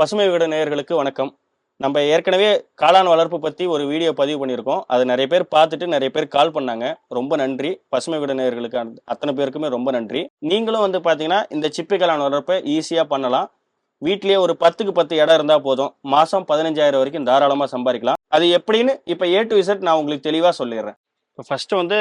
பசுமை விகட நேயர்களுக்கு வணக்கம். நம்ம ஏற்கனவே காளான் வளர்ப்பு பற்றி ஒரு வீடியோ பதிவு பண்ணியிருக்கோம். அது நிறைய பேர் பார்த்துட்டு நிறைய பேர் கால் பண்ணாங்க. ரொம்ப நன்றி. பசுமை வீடு நேயர்களுக்கு அத்தனை பேருக்குமே ரொம்ப நன்றி. நீங்களும் வந்து பார்த்தீங்கன்னா இந்த சிப்பி காளான் வளர்ப்பை ஈஸியாக பண்ணலாம். வீட்லயே ஒரு பத்துக்கு பத்து இடம் இருந்தால் போதும். மாதம் பதினஞ்சாயிரம் வரைக்கும் தாராளமாக சம்பாதிக்கலாம். அது எப்படின்னு இப்போ ஏ டு இசட் நான் உங்களுக்கு தெளிவாக சொல்லிடுறேன். இப்போ ஃபஸ்ட்டு வந்து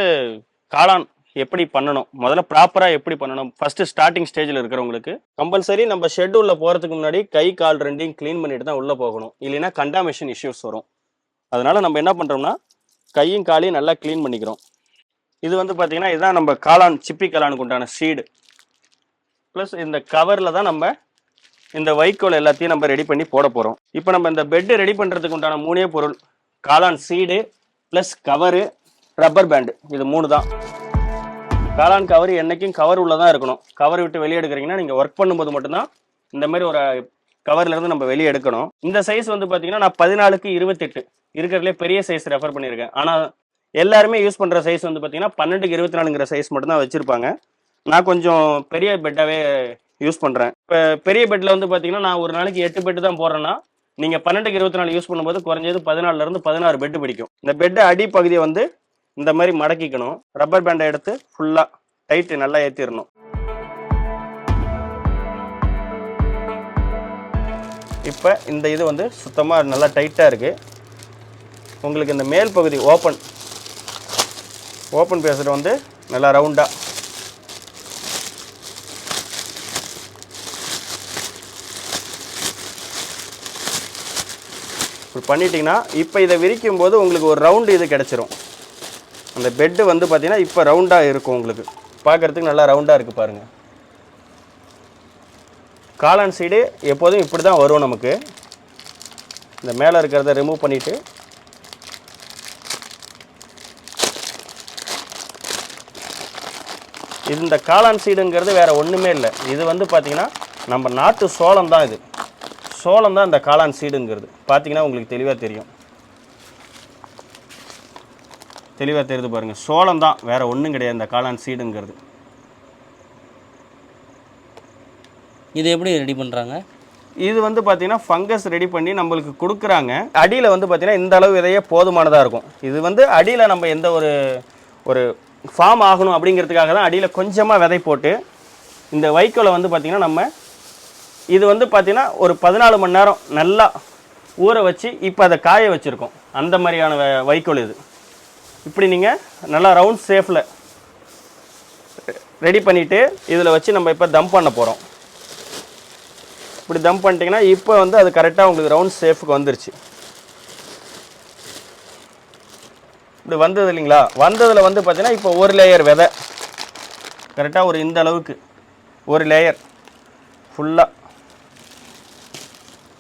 காளான் எப்படி பண்ணணும்? முதல்ல ப்ராப்பராக எப்படி பண்ணணும்? ஃபர்ஸ்ட் ஸ்டார்டிங் ஸ்டேஜில் இருக்கிறவங்களுக்கு கம்பல்சரி நம்ம ஷெட் போகிறதுக்கு முன்னாடி கை கால் ரெண்டையும் க்ளீன் பண்ணிட்டு தான் உள்ளே போகணும். இல்லைன்னா கண்டாமிஷன் இஷ்யூஸ் வரும். அதனால நம்ம என்ன பண்ணுறோம்னா கையும் காலையும் நல்லா க்ளீன் பண்ணிக்கிறோம். இது வந்து பார்த்தீங்கன்னா இதுதான் நம்ம காளான் சிப்பி காளானுக்கு உண்டான சீடு ப்ளஸ் இந்த கவரில் தான் நம்ம இந்த வைக்கோல் எல்லாத்தையும் நம்ம ரெடி பண்ணி போட போகிறோம் இப்போ நம்ம இந்த பெட்டு ரெடி பண்ணுறதுக்கு உண்டான மூணே பொருள் காளான் seed plus cover rubber band இது மூணு தான். காளான் கவர் என்றைக்கும் கவர் உள்ளே தான் இருக்கணும். கவர் விட்டு வெளியே எடுக்கிறீங்கன்னா நீங்கள் ஒர்க் பண்ணும்போது மட்டும்தான் இந்த மாதிரி ஒரு கவர்லேருந்து நம்ம வெளியே எடுக்கணும். இந்த சைஸ் வந்து பார்த்தீங்கன்னா நான் பதினாலுக்கு இருபத்தெட்டு. இருக்கிறதுலே பெரிய சைஸ் ரெஃபர் பண்ணியிருக்கேன். ஆனால் எல்லாருமே யூஸ் பண்ணுற சைஸ் வந்து பார்த்தீங்கன்னா பன்னெண்டுக்கு இருபத்தி நாலுங்கிற சைஸ் மட்டும்தான் வச்சுருப்பாங்க. நான் கொஞ்சம் பெரிய பெட்டாகவே யூஸ் பண்ணுறேன் இப்போ பெரிய பெட்டில் வந்து பார்த்தீங்கன்னா நான் ஒரு நாளைக்கு எட்டு பெட்டு தான் போடுறேன்னா நீங்கள் பன்னெண்டுக்கு இருபத்தி நாலு யூஸ் பண்ணும்போது குறைஞ்சது பதினாலுலேருந்து பதினாறு பெட்டு பிடிக்கும். இந்த பெட்டு அடிப்பகுதியை வந்து இந்த மாதிரி மடக்கிக்கணும். ரப்பர் பேண்டை எடுத்து ஃபுல்லாக டைட்டு நல்லா ஏற்றிடணும் இப்போ இந்த இது வந்து சுத்தமாக நல்லா டைட்டாக இருக்குது உங்களுக்கு இந்த மேல் பகுதி ஓப்பன் ஓப்பன் பேசுகிற வந்து நல்லா ரவுண்டாக இப்படி பண்ணிட்டீங்கன்னா இப்போ இதை விரிக்கும் போது உங்களுக்கு ஒரு ரவுண்டு இது கிடச்சிரும். அந்த பெட்டு வந்து பார்த்தீங்கன்னா இப்போ ரவுண்டாக இருக்கும் உங்களுக்கு. பார்க்கறதுக்கு நல்லா ரவுண்டாக இருக்குது பாருங்கள் காளான் சைடு எப்போதும் இப்படி தான் வரும் நமக்கு. இந்த மேலே இருக்கிறத ரிமூவ் பண்ணிவிட்டு இது இந்த காளான் சீடுங்கிறது வேறு ஒன்றுமே இல்லை. இது வந்து பார்த்திங்கன்னா நம்ம நாட்டு சோளம் தான் இது. சோளம் தான் இந்த காளான் சீடுங்கிறது பார்த்தீங்கன்னா உங்களுக்கு தெளிவாக தெரியும். தெளிவாக தெரியுது பாருங்க. சோளம் தான் வேற ஒன்றும் கிடையாது இந்த காளான் சீடுங்கிறது இது எப்படி ரெடி பண்ணுறாங்க இது வந்து பார்த்தீங்கன்னா ஃபங்கஸ் ரெடி பண்ணி நம்மளுக்கு கொடுக்குறாங்க. அடியில் வந்து பார்த்தீங்கன்னா இந்த அளவு விதையே போதுமானதாக இருக்கும். இது வந்து அடியில் நம்ம எந்த ஒரு ஒரு ஃபார்ம் ஆகணும் அப்படிங்கிறதுக்காக தான் அடியில் கொஞ்சமாக விதை போட்டு இந்த வைக்கோலை வந்து பார்த்திங்கன்னா நம்ம இது வந்து பார்த்திங்கன்னா ஒரு பதினாலு மணி நேரம் நல்லா ஊற வச்சு இப்போ அதை காய வச்சுருக்கோம். அந்த மாதிரியான வைக்கோல் இது. இப்படி நீங்கள் நல்லா ரவுண்ட் ஷேஃபில் ரெடி பண்ணிவிட்டு இதில் வச்சு நம்ம இப்போ தம் பண்ண போகிறோம் இப்படி தம் பண்ணிட்டீங்கன்னா இப்போ வந்து அது கரெக்டாக உங்களுக்கு ரவுண்ட் ஷேஃப்க்கு வந்துருச்சு. இப்படி வந்தது இல்லைங்களா? வந்ததில் வந்து பார்த்தீங்கன்னா இப்போ ஒரு லேயர் விதை. கரெக்டாக ஒரு இந்த அளவுக்கு ஒரு லேயர் ஃபுல்லாக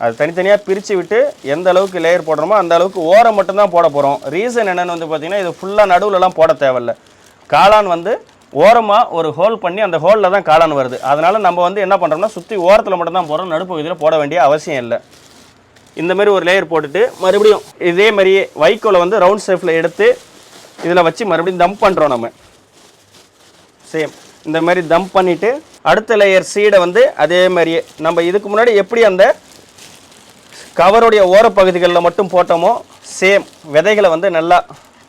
அது தனித்தனியாக பிரித்து விட்டு எந்த அளவுக்கு லேயர் போடுறோமோ அந்த அளவுக்கு ஓரம் மட்டும்தான் போட போகிறோம் ரீசன் என்னென்னு வந்து பார்த்திங்கன்னா இது ஃபுல்லாக நடுவுலலாம் போட தேவையில்ல. காளான் வந்து ஓரமாக ஒரு ஹோல் பண்ணி அந்த ஹோலில் தான் காளான் வருது. அதனால் நம்ம வந்து என்ன பண்ணுறோம்னா சுற்றி ஓரத்தில் மட்டும்தான் போடுறோம். நடுப்பகுதியில் போட வேண்டிய அவசியம் இல்லை. இந்தமாரி ஒரு லேயர் போட்டுட்டு மறுபடியும் இதே மாதிரியே வைக்கோலை வந்து ரவுண்ட் ஷேஃபில் எடுத்து இதில் வச்சு மறுபடியும் தம் பண்ணுறோம் நம்ம. சேம் இந்த மாதிரி தம் பண்ணிவிட்டு அடுத்த லேயர் சீடை வந்து அதே மாதிரியே நம்ம இதுக்கு முன்னாடி எப்படி அந்த கவருடைய ஓரப்பகுதிகளில் மட்டும் போட்டோமோ சேம் விதைகளை வந்து நல்லா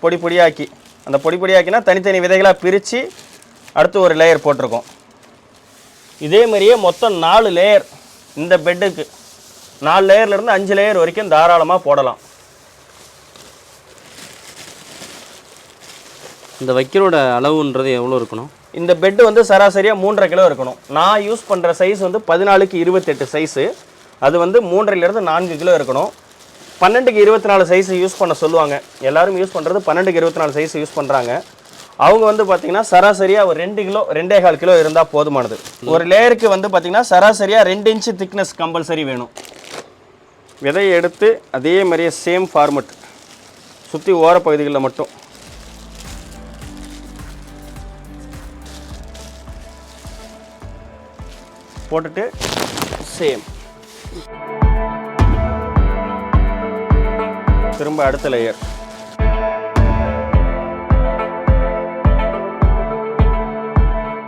பொடி பொடியாக்கி அந்த பொடி பொடியாக்கினா தனித்தனி விதைகளாக பிரித்து அடுத்து ஒரு லேயர் போட்டிருக்கோம். இதே மாதிரியே மொத்தம் நாலு லேயர் இந்த பெட்டுக்கு நாலு லேயர்லேருந்து அஞ்சு லேயர் வரைக்கும் தாராளமாக போடலாம். இந்த வைக்கலோட அளவுன்றது எவ்வளோ இருக்கணும்? இந்த பெட்டு வந்து சராசரியாக மூன்றரை கிலோ இருக்கணும். நான் யூஸ் பண்ணுற சைஸ் வந்து பதினாலுக்கு இருபத்தெட்டு சைஸு அது வந்து மூன்றிலிருந்து நான்கு கிலோ இருக்கணும். பன்னெண்டுக்கு இருபத்தி நாலு சைஸ் யூஸ் பண்ண சொல்லுவாங்க. எல்லோரும் யூஸ் பண்ணுறது பன்னெண்டுக்கு இருபத்தி நாலு சைஸ் யூஸ் பண்ணுறாங்க அவங்க வந்து பார்த்தீங்கன்னா சராசரியாக ஒரு ரெண்டு கிலோ ரெண்டே கால் கிலோ இருந்தால் போதுமானது. ஒரு லேயருக்கு வந்து பார்த்தீங்கன்னா சராசரியாக ரெண்டு இன்ச்சு திக்னஸ் கம்பல்சரி வேணும். விதையை எடுத்து அதே மாதிரியே சேம் ஃபார்மெட் சுற்றி ஓரப்பகுதிகளில் மட்டும். போட்டுட்டு சேம் திரும்ப அடுத்த லேயர்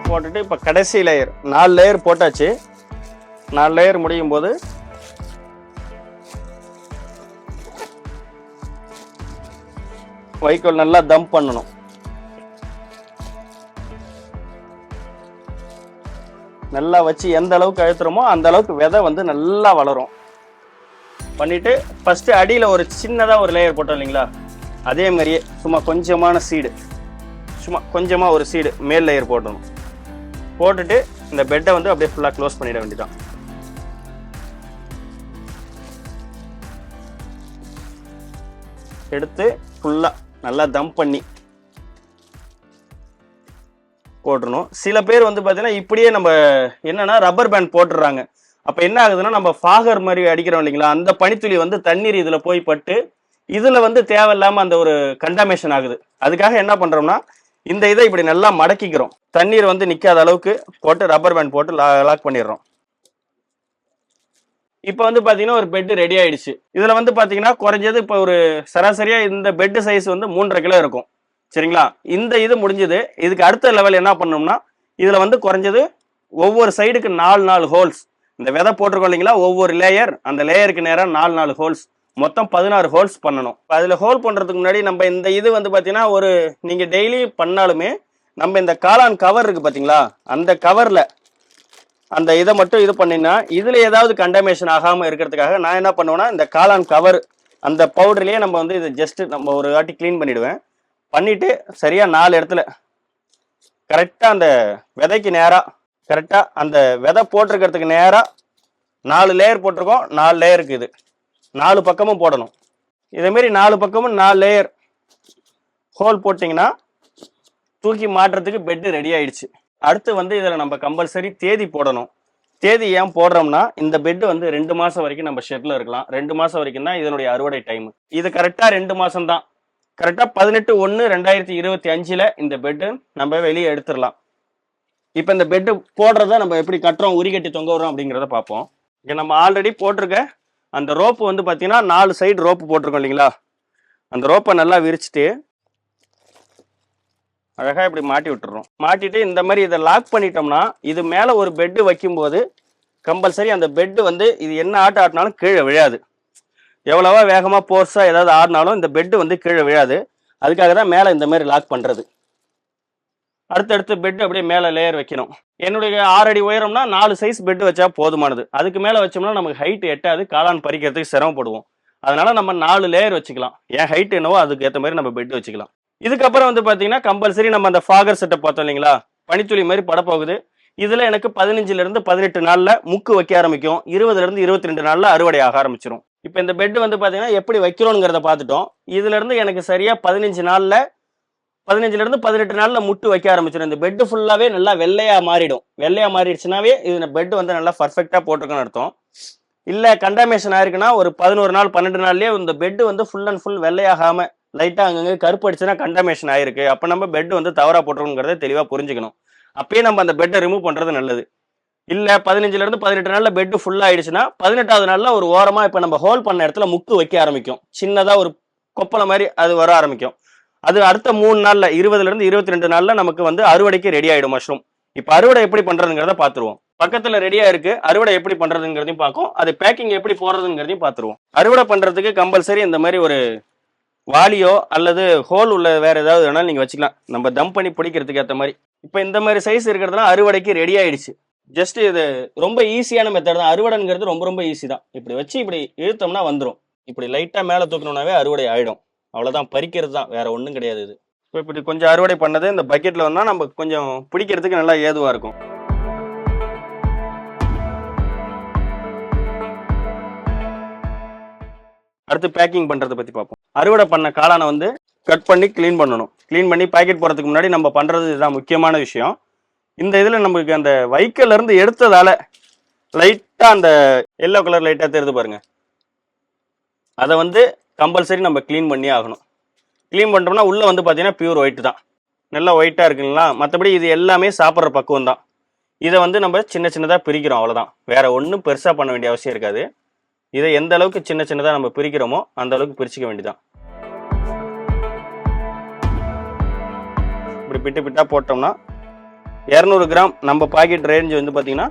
போட்டுட்டு இப்போ கடைசி லேயர் நாலு லேயர் போட்டாச்சு. நாலு லேயர் முடியும் போது வைக்கோல் நல்லா தம் பண்ணணும். நல்லா வச்சு எந்த அளவுக்கு அழுத்துறோமோ அந்த அளவுக்கு விதை வந்து நல்லா வளரும். பண்ணிட்டு ஃபஸ்ட்டு அடியில் ஒரு சின்னதாக ஒரு லேயர் போட்டோம் இல்லைங்களா? அதே மாதிரியே சும்மா கொஞ்சமான சீடு சும்மா கொஞ்சமாக ஒரு சீடு மேல் லேயர் போட்டணும் போட்டுட்டு இந்த பெட்டை வந்து அப்படியே ஃபுல்லாக க்ளோஸ் பண்ணிட வேண்டியதான் எடுத்து ஃபுல்லாக நல்லா தம் பண்ணி போட்டுறணும். சில பேர் வந்து பார்த்தீங்கன்னா இப்படியே நம்ம என்னென்னா ரப்பர் பேண்ட் போட்டுடுறாங்க அப்போ என்ன ஆகுதுன்னா நம்ம ஃபாகர் மாதிரி அடிக்கிறோம் இல்லைங்களா? அந்த பனித்துளி வந்து தண்ணீர் இதில் போய் பட்டு இதில் வந்து தேவையில்லாமல் அந்த ஒரு கண்டாமேஷன் ஆகுது. அதுக்காக என்ன பண்ணுறோம்னா இந்த இதை இப்படி நல்லா மடக்கிக்கிறோம். தண்ணீர் வந்து நிற்காத அளவுக்கு போட்டு ரப்பர் பேண்ட் போட்டு லாக் பண்ணிடுறோம். இப்போ வந்து பார்த்தீங்கன்னா ஒரு பெட் ரெடி ஆயிடுச்சு. இதில் வந்து பார்த்தீங்கன்னா குறைஞ்சது இப்போ ஒரு சராசரியாக இந்த பெட் சைஸ் வந்து மூன்றரை கிலோ இருக்கும். சரிங்களா? இந்த இது முடிஞ்சது. இதுக்கு அடுத்த லெவல் என்ன பண்ணோம்னா இதில் வந்து குறைஞ்சது ஒவ்வொரு சைடுக்கு நாலு நாலு ஹோல்ஸ் இந்த விதை போட்டிருக்கோம் இல்லைங்களா? ஒவ்வொரு லேயர் அந்த லேயருக்கு நேராக நாலு நாலு ஹோல்ஸ் மொத்தம் பதினாறு ஹோல்ஸ் பண்ணணும். அதில் ஹோல் பண்ணுறதுக்கு முன்னாடி நம்ம இந்த இது வந்து பார்த்தீங்கன்னா ஒரு நீங்கள் டெய்லி பண்ணாலுமே நம்ம இந்த காளான் கவர் இருக்குது பார்த்தீங்களா அந்த கவரில் அந்த இதை மட்டும் இது பண்ணினா இதில் ஏதாவது கண்டமேஷன் ஆகாமல் இருக்கிறதுக்காக நான் என்ன பண்ணுவேன்னா இந்த காளான் கவர் அந்த பவுடர்லேயே நம்ம வந்து இது ஜஸ்ட்டு நம்ம ஒரு வாட்டி க்ளீன் பண்ணிவிடுவேன் பண்ணிவிட்டு சரியாக நாலு இடத்துல கரெக்டாக அந்த விதைக்கு நேராக கரெக்டாக அந்த விதை போட்டிருக்கிறதுக்கு நேராக நாலு லேயர் போட்டிருக்கோம். நாலு லேயருக்கு இது. நாலு பக்கமும் போடணும். இதேமாரி நாலு பக்கமும் நாலு லேயர் ஹோல் போட்டிங்கன்னா தூக்கி மாட்டுறதுக்கு பெட்டு ரெடி ஆயிடுச்சு. அடுத்து வந்து இதில் நம்ம கம்பல்சரி தேதி போடணும். தேதி ஏன் போடுறோம்னா இந்த பெட்டு வந்து ரெண்டு மாதம் வரைக்கும் நம்ம ஷெட்டில் இருக்கலாம். ரெண்டு மாதம் வரைக்கும் தான் இதனுடைய அறுவடை டைம் இது கரெக்டாக ரெண்டு மாதம் தான் கரெக்டாக பதினெட்டு ஒன்று ரெண்டாயிரத்தி இருபத்தி அஞ்சில் இந்த பெட்டு நம்ம வெளியே எடுத்துடலாம். இப்போ இந்த பெட்டு போடுறத நம்ம எப்படி கட்டுறோம் உரி கட்டி தொங்க விடுறோம் அப்படிங்கிறத பார்ப்போம். இங்கே நம்ம ஆல்ரெடி போட்டிருக்க அந்த ரோப்பு வந்து பார்த்தீங்கன்னா நாலு சைடு ரோப்பு போட்டிருக்கோம் இல்லைங்களா? அந்த ரோப்பை நல்லா விரிச்சிட்டு அழகாக இப்படி மாட்டி விட்டுறோம். மாட்டிட்டு இந்த மாதிரி இதை லாக் பண்ணிட்டோம்னா இது மேலே ஒரு பெட்டு வைக்கும்போது கம்பல்சரி அந்த பெட்டு வந்து இது என்ன ஆட்டம் ஆட்டினாலும் கீழே விழாது. எவ்வளவா வேகமாக போர்ஸாக ஏதாவது ஆடினாலும் இந்த பெட்டு வந்து கீழே விழாது. அதுக்காக தான் மேலே இந்த மாதிரி லாக் பண்ணுறது அடுத்தடுத்து பெட் அப்படியே மேலே லேயர் வைக்கணும். என்னுடைய ஆறு அடி உயரம்னா நாலு சைஸ் பெட் வச்சா போதுமானது. அதுக்கு மேலே வச்சோம்னா நமக்கு ஹைட் எட்டாது காளான் பறிக்கிறதுக்கு சிரமப்படுவோம். அதனால நம்ம நாலு லேயர் வச்சுக்கலாம். ஏன் ஹைட் என்னவோ அதுக்கு ஏற்ற மாதிரி நம்ம பெட் வச்சுக்கலாம். இதுக்கப்புறம் வந்து பார்த்தீங்கன்னா கம்பல்சரி நம்ம அந்த ஃபாகர் செட்டப் பார்த்தோம் இல்லைங்களா? பனித்துளி மாதிரி படப்போகுது. இதில் எனக்கு பதினஞ்சுலேருந்து பதினெட்டு நாளில் முக்கு வைக்க ஆரம்பிக்கும். இருபதுலேருந்து இருபத்தி ரெண்டு நாளில் அறுவடை ஆக ஆரம்பிச்சிடும் இப்போ இந்த பெட் வந்து பார்த்தீங்கன்னா எப்படி வைக்கிறோங்கிறத பார்த்துட்டோம். இதுலேருந்து எனக்கு சரியாக பதினஞ்சு நாளில் பதினஞ்சுல இருந்து பதினெட்டு நாள்ல முட்டு வைக்க ஆரம்பிச்சிடும் இந்த பெட் ஃபுல்லாவே நல்லா வெள்ளையா மாறிடும். வெள்ளையா மாறிடுச்சுனாவே இது பெட் வந்து நல்லா பர்ஃபெக்டா போட்டிருக்குன்னு அர்த்தம். இல்ல கண்டாமேஷன் ஆயிருக்குன்னா ஒரு பதினோரு நாள் பன்னெண்டு நாள்லயே இந்த பெட் வந்து ஃபுல் அண்ட் ஃபுல் வெள்ளையாகாம லைட்டா அங்கங்க கருப்படிச்சுன்னா கண்டாமேஷன் ஆயிருக்கு. அப்ப நம்ம பெட் வந்து தவறா போட்டிருக்கோங்கிறத தெளிவா புரிஞ்சுக்கணும். அப்பயே நம்ம அந்த பெட்டை ரிமூவ் பண்றது நல்லது. இல்ல பதினஞ்சுல இருந்து பதினெட்டு நாள்ல பெட் ஃபுல்லாக ஆயிடுச்சுன்னா பதினெட்டாவது நாள்ல ஒரு ஓரமா இப்ப நம்ம ஹோல் பண்ண இடத்துல முக்கு வைக்க ஆரம்பிக்கும். சின்னதா ஒரு கொப்பளை மாதிரி அது வர ஆரம்பிக்கும். அது அடுத்த மூணு நாள்ல இருபதுல இருந்து இருபத்தி ரெண்டு நாள்ல நமக்கு வந்து அறுவடைக்கு ரெடி ஆயிடும் மஷ்ரூம் இப்ப அறுவடை எப்படி பண்றதுங்கிறத பாத்துருவோம். பக்கத்துல ரெடியா இருக்கு அறுவடை எப்படி பண்றதுங்கிறதையும் பார்க்கும் அது பேக்கிங் எப்படி போடுறதுங்கிறதையும் பாத்துருவோம். அறுவடை பண்றதுக்கு கம்பல்சரி இந்த மாதிரி ஒரு வாலியோ அல்லது ஹோல் உள்ள வேற ஏதாவது வேணாலும் நீங்க வச்சுக்கலாம். நம்ம தம் பண்ணி பிடிக்கிறதுக்கு ஏற்ற மாதிரி. இப்போ இந்த மாதிரி சைஸ் இருக்கிறதுலாம் அறுவடைக்கு ரெடி ஆயிடுச்சு. ஜஸ்ட் இது ரொம்ப ஈஸியான மெத்தட் தான். அறுவடைங்கிறது ரொம்ப ரொம்ப ஈஸி தான். இப்படி வச்சு இப்படி இழுத்தோம்னா வந்துடும் இப்படி லைட்டா மேலே தூக்கணும்னாவே அறுவடை ஆயிடும். அவ்வளோதான் பறிக்கிறது தான் வேற ஒன்றும் கிடையாது இது. இப்போ இப்படி கொஞ்சம் அறுவடை பண்ணது இந்த பக்கெட்டில் வந்தால் நம்ம கொஞ்சம் பிடிக்கிறதுக்கு நல்லா ஏதுவாக இருக்கும். அடுத்து பேக்கிங் பண்ணுறதை பற்றி பார்ப்போம். அறுவடை பண்ண காளானை வந்து கட் பண்ணி க்ளீன் பண்ணணும். க்ளீன் பண்ணி பாக்கெட் போகிறதுக்கு முன்னாடி நம்ம பண்ணுறது இதுதான் முக்கியமான விஷயம். இந்த இதில் நமக்கு அந்த வைக்கல்ல இருந்து லைட்டாக அந்த எல்லோ கலர் லைட்டாக தெரிது பாருங்கள் அதை வந்து கம்பல்சரி நம்ம க்ளீன் பண்ணி ஆகணும். க்ளீன் பண்ணிட்டோம்னா உள்ளே வந்து பார்த்தீங்கன்னா பியூர் ஒயிட் தான். நல்லா ஒயிட்டாக இருக்குங்களா மற்றபடி இது எல்லாமே சாப்பிட்ற பக்குவம் தான். இதை வந்து நம்ம சின்ன சின்னதாக பிரிக்கிறோம் அவ்வளோதான் வேறு ஒன்றும் பெருசாக பண்ண வேண்டிய அவசியம் இருக்காது. இதை எந்த அளவுக்கு சின்ன சின்னதாக நம்ம பிரிக்கிறோமோ அந்த அளவுக்கு பிரிச்சுக்க வேண்டியதான் இப்படி பிட்டு பிட்டாக போட்டோம்னா இரநூறு கிராம் நம்ம பாக்கெட் ரேஞ்ச் வந்து பார்த்தீங்கன்னா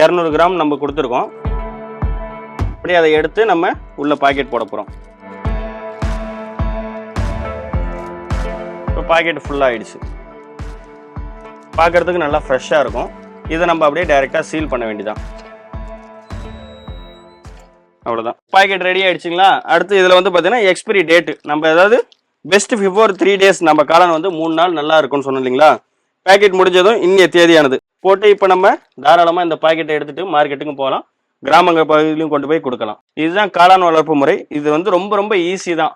இரநூறு கிராம் நம்ம கொடுத்துருக்கோம். அப்படியே அதை எடுத்து நம்ம உள்ள பாக்கெட் போட போகிறோம் பாக்கெட் ஃபுல்லாக ஆகிடுச்சு பார்க்கறதுக்கு நல்லா ஃப்ரெஷ்ஷாக இருக்கும். இதை நம்ம அப்படியே டைரெக்டாக சீல் பண்ண வேண்டியதான் அவ்வளோதான் பாக்கெட் ரெடி ஆகிடுச்சிங்களா அடுத்து இதில் வந்து பார்த்தீங்கன்னா எக்ஸ்பிரி டேட்டு நம்ம ஏதாவது பெஸ்ட் பிஃபோர் த்ரீ டேஸ் நம்ம காளான் வந்து மூணு நாள் நல்லா இருக்கும்னு சொன்னோம் இல்லைங்களா? பேக்கெட் முடிஞ்சதும் இன்னைய தேதியானது. போட்டு இப்போ நம்ம தாராளமாக இந்த பாக்கெட்டை எடுத்துகிட்டு மார்க்கெட்டுக்கும் போகலாம். கிராமங்கள் பகுதியிலும் கொண்டு போய் கொடுக்கலாம். இதுதான் காளான் வளர்ப்பு முறை. இது வந்து ரொம்ப ரொம்ப ஈஸி தான்.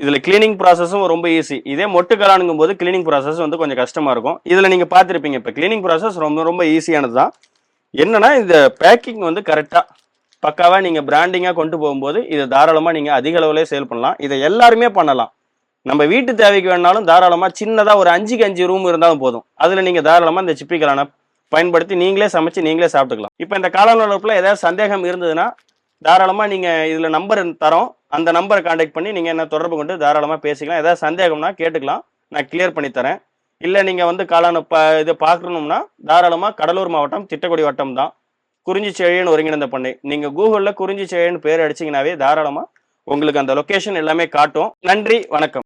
இதில் க்ளீனிங் ப்ராசஸும் ரொம்ப ஈஸி இதே மொட்டுக்கலானுங்கும் போது க்ளீனிங் ப்ராசஸ் வந்து கொஞ்சம் கஷ்டமாக இருக்கும். இதில் நீங்கள் பார்த்துருப்பீங்க இப்போ க்ளீனிங் ப்ராசஸ் ரொம்ப ரொம்ப ஈஸியானது தான் என்னென்னா இந்த பேக்கிங் வந்து கரெக்டாக பக்காவாக நீங்கள் பிராண்டிங்காக கொண்டு போகும்போது இதை தாராளமாக நீங்கள் அதிக அளவுலேயே சேல் பண்ணலாம். இதை எல்லாருமே பண்ணலாம். நம்ம வீட்டு தேவைக்கு வேணாலும் தாராளமாக சின்னதாக ஒரு அஞ்சுக்கு அஞ்சு ரூம் இருந்தாலும் போதும். அதில் நீங்கள் தாராளமாக இந்த சிப்பிக்கலான பயன்படுத்தி நீங்களே சமைச்சு நீங்களே சாப்பிட்டுக்கலாம். இப்போ இந்த காலநிலப்பில் ஏதாவது சந்தேகம் இருந்ததுன்னா தாராளமாக நீங்கள் இதில் நம்பர் தரோம். அந்த நம்பரை காண்டாக்ட் பண்ணி நீங்கள் என்ன தொடர்பு கொண்டு தாராளமாக பேசிக்கலாம். ஏதாவது சந்தேகம்னா கேட்டுக்கலாம். நான் கிளியர் பண்ணி தரேன். இல்லை நீங்கள் வந்து காலான ப இதை பார்க்கணும்னா தாராளமாக கடலூர் மாவட்டம் திட்டக்குடி வட்டம் தான். குறிஞ்சி செழியன் ஒருங்கிணைந்த பண்ணை. நீங்கள் கூகுளில் குறிஞ்சி செழியன் பேர் அடிச்சிங்கனாவே தாராளமாக உங்களுக்கு அந்த லொக்கேஷன் எல்லாமே காட்டும். நன்றி வணக்கம்.